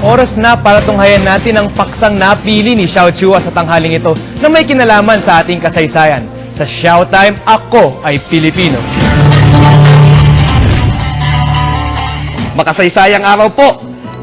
Oras na para tunghayan natin ang paksang napili ni Xiao Chua sa tanghaling ito na may kinalaman sa ating kasaysayan. Sa Showtime, ako ay Pilipino. Makasaysayang araw po.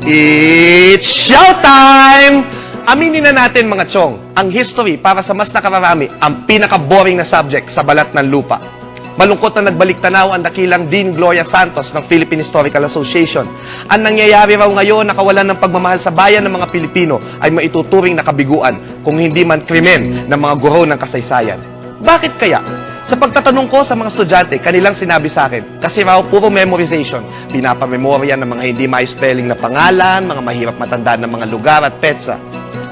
It's showtime! Aminin na natin mga chong, ang history para sa mas nakararami ang pinaka-boring na subject sa balat ng lupa. Malungkot na nagbalik tanaw ang dakilang Dean Gloria Santos ng Philippine Historical Association. Ang nangyayari raw ngayon na kawalan ng pagmamahal sa bayan ng mga Pilipino ay maituturing na kabiguan kung hindi man krimen ng mga guro ng kasaysayan. Bakit kaya? Sa pagtatanong ko sa mga estudyante, kanilang sinabi sa akin, kasi raw puro memorization, pinapamemorya ng mga hindi ma-spelling na pangalan, mga mahirap matandaan ng mga lugar at petsa.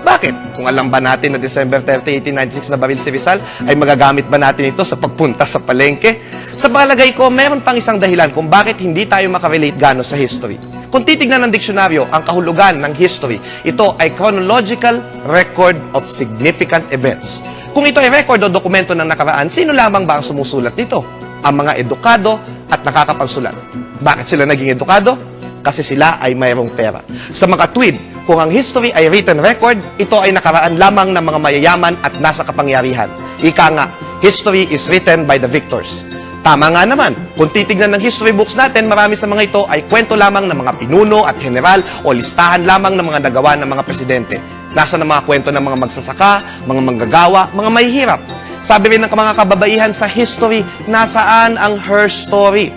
Bakit? Kung alam ba natin na December 30, 1896 na baril si Rizal, ay magagamit ba natin ito sa pagpunta sa palengke? Sa palagay ko, meron pang isang dahilan kung bakit hindi tayo makarelate gano sa history. Kung titignan ng diksyonaryo ang kahulugan ng history, ito ay chronological record of significant events. Kung ito ay record o dokumento ng nakaraan, sino lamang ba ang sumusulat nito? Ang mga edukado at nakakapagsulat. Bakit sila naging edukado? Kasi sila ay mayroong pera. Sa mga tweed, kung ang history ay written record, ito ay nakaraan lamang ng mga mayayaman at nasa kapangyarihan. Ika nga, history is written by the victors. Tama nga naman, kung titignan ng history books natin, marami sa mga ito ay kwento lamang ng mga pinuno at general o listahan lamang ng mga nagawa ng mga presidente. Nasa ng mga kwento ng mga magsasaka, mga manggagawa, mga mahihirap. Sabi rin ng mga kababaihan sa history, nasaan ang her story?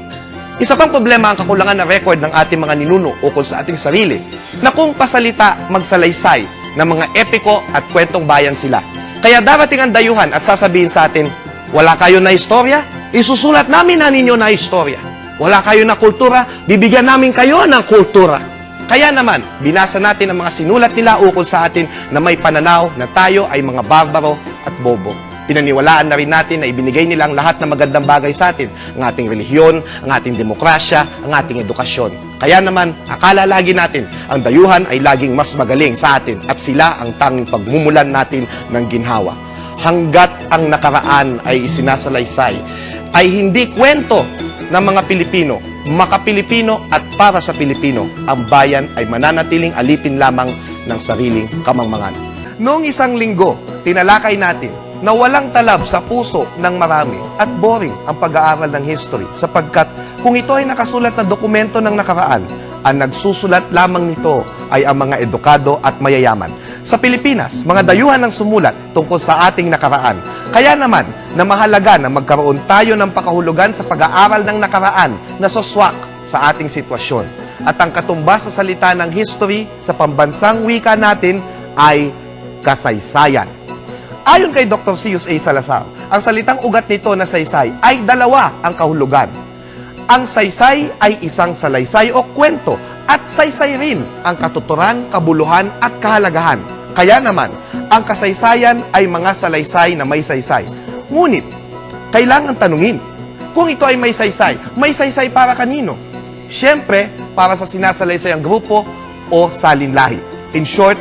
Isa pang problema ang kakulangan na record ng ating mga ninuno ukol sa ating sarili, na kung pasalita magsalaysay ng mga epiko at kwentong bayan sila. Kaya darating ang dayuhan at sasabihin sa atin, wala kayo na istorya? Isusulat namin na ninyo na istorya. Wala kayo na kultura? Bibigyan namin kayo ng kultura. Kaya naman, binasa natin ang mga sinulat nila ukol sa atin na may pananaw na tayo ay mga barbaro at bobo. Pinaniwalaan na rin natin na ibinigay nila ang lahat ng magandang bagay sa atin, ang ating relihiyon, ang ating demokrasya, ang ating edukasyon. Kaya naman, akala lagi natin, ang dayuhan ay laging mas magaling sa atin at sila ang tanging pagmumulan natin ng ginhawa. Hanggat ang nakaraan ay isinasalaysay, ay hindi kwento ng mga Pilipino, makapilipino at para sa Pilipino, ang bayan ay mananatiling alipin lamang ng sariling kamangmangan. Noong isang linggo, tinalakay natin na walang talab sa puso ng marami at boring ang pag-aaral ng history sapagkat kung ito ay nakasulat na dokumento ng nakaraan, ang nagsusulat lamang nito ay ang mga edukado at mayayaman. Sa Pilipinas, mga dayuhan ang sumulat tungkol sa ating nakaraan. Kaya naman, na mahalaga na magkaroon tayo ng pakahulugan sa pag-aaral ng nakaraan na soswak sa ating sitwasyon. At ang katumbas sa salita ng history sa pambansang wika natin ay kasaysayan. Ayon kay Dr. Sius A. Salazar, ang salitang ugat nito na saysay ay dalawa ang kahulugan. Ang saysay ay isang salaysay o kwento at saysay rin ang katuturan, kabuluhan at kahalagahan. Kaya naman, ang kasaysayan ay mga salaysay na may saysay. Ngunit, kailangan tanungin, kung ito ay may saysay, may saysay para kanino? Siyempre, para sa sinasalaysay ang grupo o salinlahi. In short,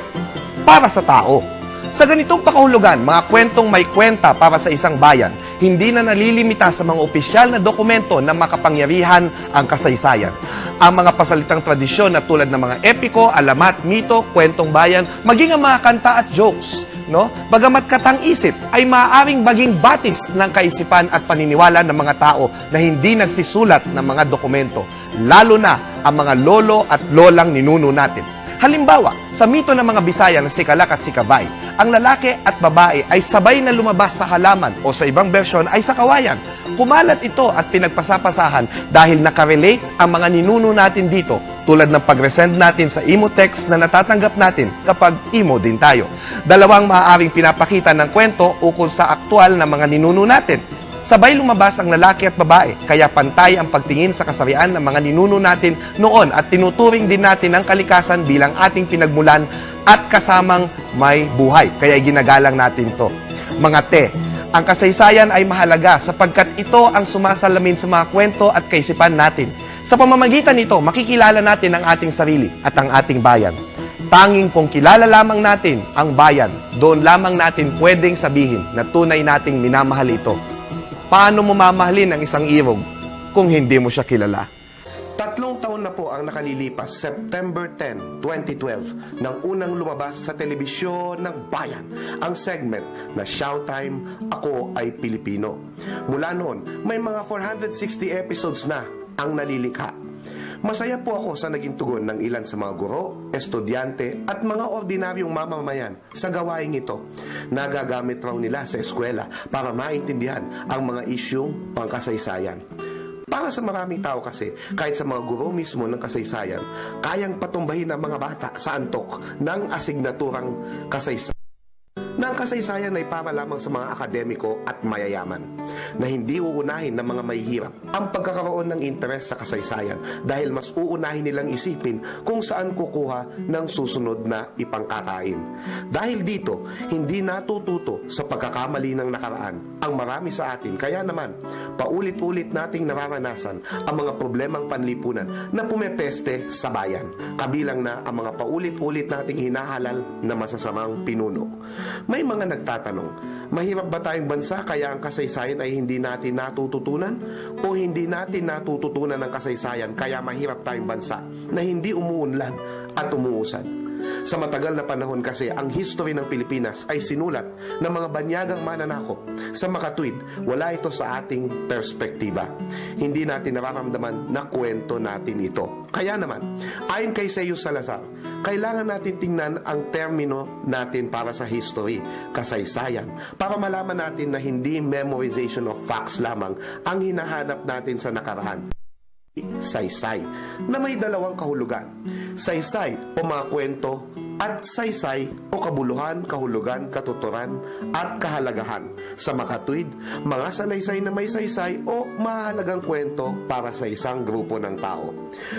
para sa tao. Sa ganitong pakahulugan, mga kwentong may kwenta para sa isang bayan, hindi na nalilimita sa mga opisyal na dokumento na makapangyarihan ang kasaysayan. Ang mga pasalitang tradisyon na tulad ng mga epiko, alamat, mito, kwentong bayan, maging ang mga kanta at jokes, no? Bagamat katang-isip ay maaaring maging batis ng kaisipan at paniniwala ng mga tao na hindi nagsisulat ng mga dokumento, lalo na ang mga lolo at lolang ninuno natin. Halimbawa, sa mito ng mga Bisaya na si Kalak at si Kabay, ang lalaki at babae ay sabay na lumabas sa halaman o sa ibang bersyon ay sa kawayan. Kumalat ito at pinagpasapasahan dahil nakarelate ang mga ninuno natin dito tulad ng pag-resend natin sa imo text na natatanggap natin kapag imo din tayo. Dalawang maaaring pinapakita ng kwento ukol sa aktual na mga ninuno natin. Sabay lumabas ang lalaki at babae, kaya pantay ang pagtingin sa kasarian ng mga ninuno natin noon at tinuturing din natin ang kalikasan bilang ating pinagmulan at kasamang may buhay. Kaya ginagalang natin to. Mga te, ang kasaysayan ay mahalaga sapagkat ito ang sumasalamin sa mga kwento at kaisipan natin. Sa pamamagitan nito, makikilala natin ang ating sarili at ang ating bayan. Tanging kung kilala lamang natin ang bayan, doon lamang natin pwedeng sabihin na tunay nating minamahal ito. Paano mo mamahalin ang isang irog kung hindi mo siya kilala? Tatlong taon na po ang nakalilipas, September 10, 2012, nang unang lumabas sa telebisyon ng bayan ang segment na Showtime, Ako ay Pilipino. Mula noon, may mga 460 episodes na ang nalilikha. Masaya po ako sa naging tugon ng ilan sa mga guro, estudyante at mga ordinaryong mamamayan sa gawaing ito. Nagagamit raw nila sa eskwela para maintindihan ang mga isyong pangkasaysayan. Para sa maraming tao kasi, kahit sa mga guro mismo ng kasaysayan, kayang patumbahin ang mga bata sa antok ng asignaturang kasaysayan na ang kasaysayan ay para lamang sa mga akademiko at mayayaman na hindi uunahin ng mga mahihirap ang pagkakaroon ng interes sa kasaysayan dahil mas uunahin nilang isipin kung saan kukuha ng susunod na ipangkakain. Dahil dito, hindi natututo sa pagkakamali ng nakaraan ang marami sa atin kaya naman paulit-ulit nating nararanasan ang mga problemang panlipunan na pumepeste sa bayan kabilang na ang mga paulit-ulit nating hinahalal na masasamang pinuno. May mga nagtatanong, mahirap ba tayong bansa kaya ang kasaysayan ay hindi natin natututunan? O hindi natin natututunan ang kasaysayan kaya mahirap tayong bansa na hindi umuunlad at umuusad? Sa matagal na panahon kasi, ang history ng Pilipinas ay sinulat ng mga banyagang mananakop. Sa makatwid, wala ito sa ating perspektiba. Hindi natin nararamdaman na kwento natin ito. Kaya naman, ayon kay Seyo Salazar, kailangan natin tingnan ang termino natin para sa history, kasaysayan, para malaman natin na hindi memorization of facts lamang ang hinahanap natin sa nakaraan saysay na may dalawang kahulugan. Saysay o mga kwento at saysay o kabuluhan, kahulugan, katuturan at kahalagahan. Sa makatwid, mga salaysay na may saysay o mahalagang kwento para sa isang grupo ng tao.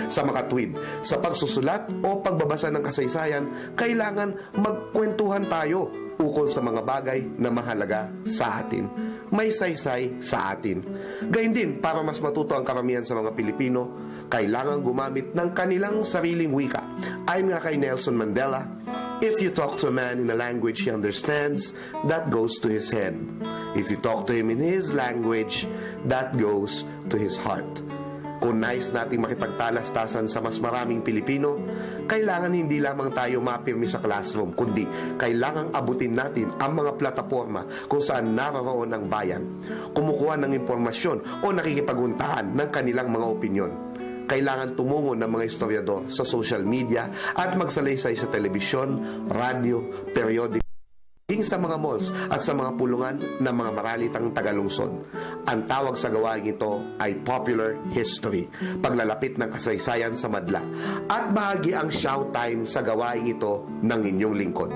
Sa makatwid, sa pagsusulat o pagbabasa ng kasaysayan, kailangan magkwentuhan tayo ukol sa mga bagay na mahalaga sa atin may saysay sa atin. Gayun din, para mas matuto ang karamihan sa mga Pilipino, kailangan gumamit ng kanilang sariling wika. Ayon nga kay Nelson Mandela, If you talk to a man in a language he understands, that goes to his head. If you talk to him in his language, that goes to his heart. Kung nais nating makipagtalastasan sa mas maraming Pilipino, kailangan hindi lamang tayo mapirmi sa classroom, kundi kailangang abutin natin ang mga plataforma kung saan naroroon ang bayan, kumukuha ng impormasyon o nakikipaguntahan ng kanilang mga opinyon. Kailangan tumungo ng mga historiador sa social media at magsalaysay sa telebisyon, radyo, periodiko, Hing sa mga malls at sa mga pulungan ng mga maralitang tagalungsod. Ang tawag sa gawain ito ay popular history, paglalapit ng kasaysayan sa madla, at bahagi ang shout time sa gawain ito ng inyong lingkod.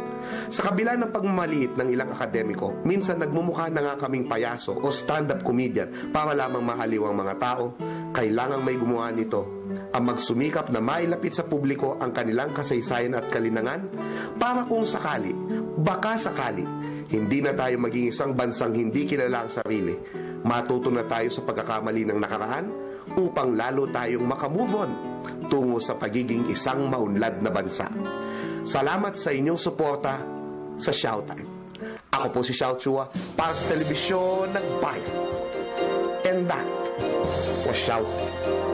Sa kabila ng pagmamaliit ng ilang akademiko, minsan nagmumukha na nga kaming payaso o stand-up comedian para lamang mahaliw ang mga tao, kailangang may gumawa nito ang magsumikap na mailapit sa publiko ang kanilang kasaysayan at kalinangan para kung sakali, baka sakali, hindi na tayo maging isang bansang hindi kilala ang sarili. Matuto na tayo sa pagkakamali ng nakaraan upang lalo tayong makamove on tungo sa pagiging isang maunlad na bansa. Salamat sa inyong suporta sa Showtime. Ako po si Xiao Chua para sa telebisyon ng Bayan. And that was Showtime.